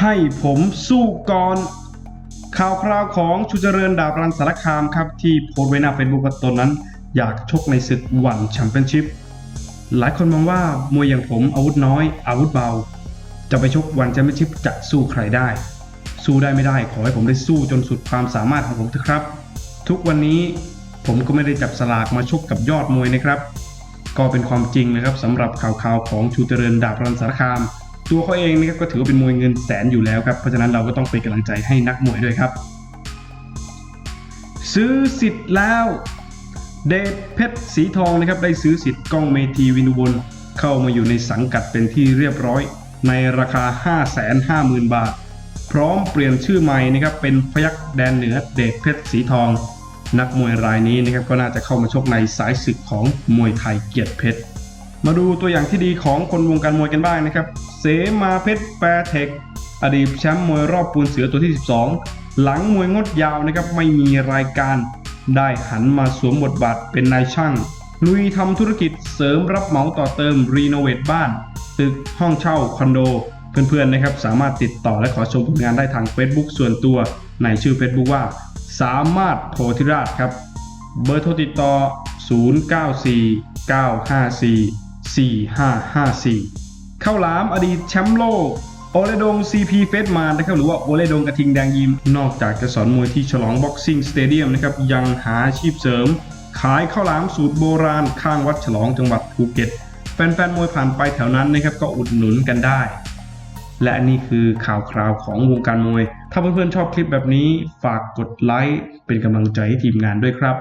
ให้ผมสู้ก่อน ข่าวคราวของชูเจริญดาบรันสารคามครับที่โพสไว้หน้าเฟซบุ๊กตนนั้น อยากชกในศึกวันแชมเปี้ยนชิพหลายคนมองว่ามวยอย่างผมอาวุธน้อย อาวุธเบา จะไปชกวันแชมเปี้ยนชิพจะสู้ใครได้ สู้ได้ไม่ได้ขอให้ผมได้สู้จนสุดความสามารถของผมเถอะครับ ทุกวันนี้ผมก็ไม่ได้จับสลากมาชกกับยอดมวยนะครับ ก็เป็นความจริงนะครับสำหรับข่าวข่าวของชูเจริญดาบรันสารคาม ตัวเขาเองนะครับก็ถือว่าเป็นมวยเงินแสนอยู่แล้วครับ เพราะฉะนั้นเราก็ต้องเป็นกำลังใจให้นักมวยด้วยครับ ซื้อสิทธิ์แล้วเดชเพชรสีทองนะครับได้ซื้อสิทธิ์กล้องเมทีวินุบลเข้ามาอยู่ในสังกัดเป็นที่เรียบร้อย ในราคา 550,000 บาท พร้อมเปลี่ยนชื่อใหม่นะครับเป็นพยักแดนเหนือเดชเพชรสีทอง นักมวยรายนี้นะครับก็น่าจะเข้ามาชกในสายศึกของมวยไทยเกียรติเพชร มาดูตัวอย่างที่ดีของคนวงการมวยกันบ้างนะครับ เสมาเพชรแปรเทค อดีตแชมป์มวยรอบปูนเสือตัวที่ 12 หลังมวยงดยาวนะครับไม่มีรายการ ได้หันมาสวมบทบาทเป็นนายช่าง ลุยทำธุรกิจเสริมรับเหมาต่อเติมรีโนเวทบ้าน ตึกห้องเช่าคอนโด เพื่อนๆนะครับสามารถติดต่อและขอชมผลงานได้ทาง Facebook ส่วนตัวในชื่อ Facebook ว่า สามารถโพธิราชครับ เบอร์โทรติดต่อ 0949544554ข้าวหลามอดีตแชมป์โลกโอเลดง CP เฟสมานะครับหรือว่าโอเลดงกระทิงแดงยิม นอกจากจะสอนมวยที่ฉลองบ็อกซิ่งสเตเดียมนะครับยังหาอาชีพเสริม ขายข้าวหลามสูตรโบราณข้างวัดฉลองจังหวัดภูเก็ต แฟนๆ มวยผ่านไปแถวนั้นนะครับก็อุดหนุนกันได้ และนี่คือข่าวคราวของวงการมวย ถ้าเพื่อนๆชอบคลิปแบบนี้ฝากกดไลค์เป็นกำลังใจให้ทีมงานด้วยครับ